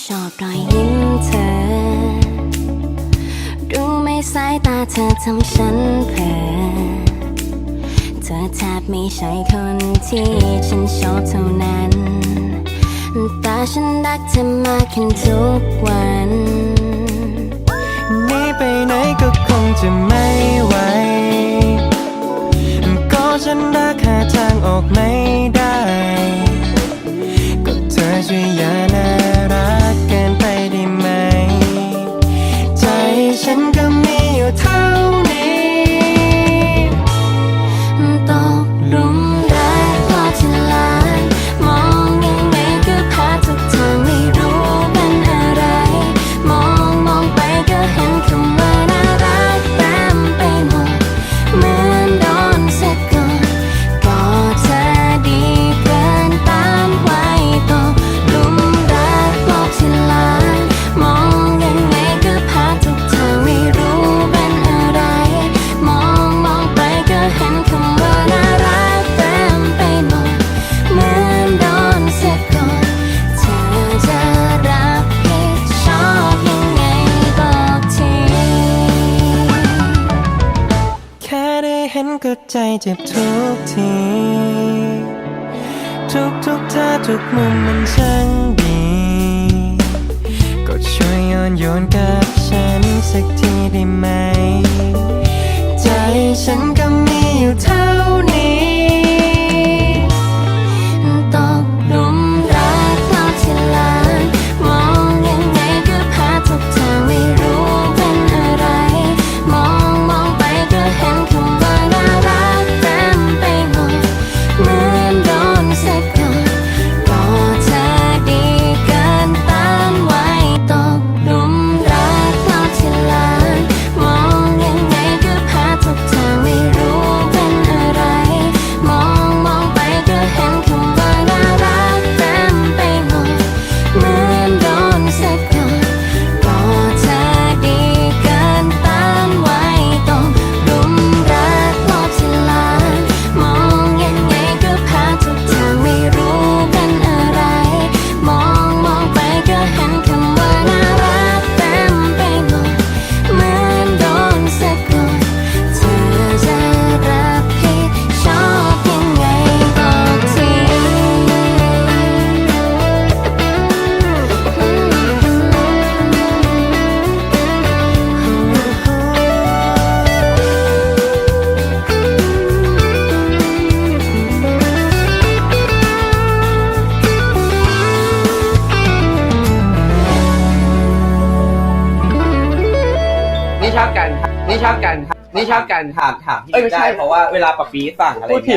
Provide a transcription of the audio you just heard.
ชอบรอยยิ้มเธอดูไม่สายตาเธอทำฉันเผลอเธอแทบไม่ใช่คนที่ฉันชอบเท่านั้น แต่ฉันรักเธอมากขึ้นทุกวันนี้ไปไหนก็คงจะไม่ไหวก็ฉันรักหาทางออกไม่ได้ ก็เธอช่วยยัน ใจเจ็บทุกที ทุกทุกท่าทุกมุมมันช่างดี ก็ช่วยย้อนโยนกับฉันสักทีได้ไหม ใจฉันก็ ชอบกัรนี่ชอบกัรนี่ชอบกันถามถามเอ้ยไม่ใช่เพราะว่าเวลาปะปีสั่งอะไรพูดผิ